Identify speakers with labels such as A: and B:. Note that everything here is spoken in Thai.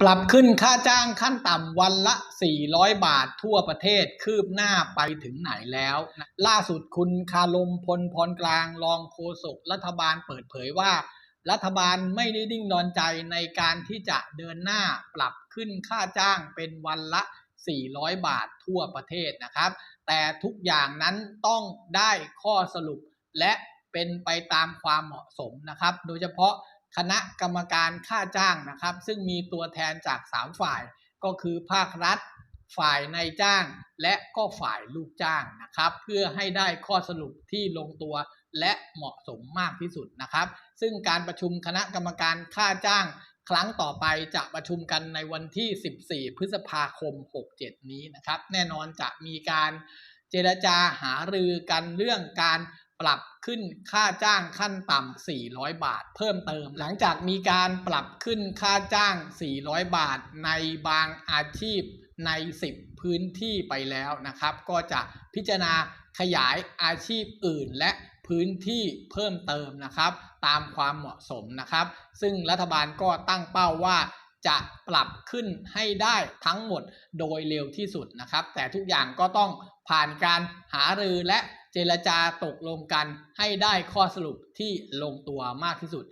A: ปรับขึ้นค่าจ้างขั้นต่ำวันละ 400 บาททั่วประเทศคืบหน้าไปถึงไหนแล้ว ล่าสุดคุณคารมพลพรกลางรองโฆษกรัฐบาลเปิดเผยว่า รัฐบาลไม่ได้ดิ้งนอนใจในการที่จะเดินหน้าปรับขึ้นค่าจ้างเป็นวันละ 400 บาททั่วประเทศนะครับ แต่ทุกอย่างนั้นต้องได้ข้อสรุปและเป็นไปตามความเหมาะสมนะครับ โดยเฉพาะ คณะกรรมการค่าจ้างนะครับ ซึ่งมีตัวแทนจาก 3 ฝ่ายก็คือภาครัฐ ฝ่ายนายจ้าง และก็ฝ่ายลูกจ้างนะครับ เพื่อให้ได้ข้อสรุปที่ลงตัวและเหมาะสมมากที่สุดนะครับ ซึ่งการประชุมคณะกรรมการค่าจ้าง ครั้งต่อไปจะประชุมกันในวันที่ 14 พฤษภาคม 67 นี้นะครับ แน่นอนจะมีการเจรจาหารือกันเรื่องการ ปรับขึ้นค่าจ้างขั้นต่ำ 400 บาท เพิ่มเติม หลังจากมีการปรับขึ้นค่าจ้าง 400 บาท ในบางอาชีพใน 10 พื้นที่ไปแล้วนะครับ ก็จะพิจารณาขยายอาชีพอื่นและพื้นที่เพิ่มเติมนะครับ ตามความเหมาะสมนะครับ ซึ่งรัฐบาลก็ตั้งเป้าว่าจะปรับขึ้นให้ได้ทั้งหมดโดยเร็วที่สุดนะครับ แต่ทุกอย่างก็ต้องผ่านการหารือและ เจรจาตกลงกันให้ได้ข้อสรุปที่ลงตัวมากที่สุด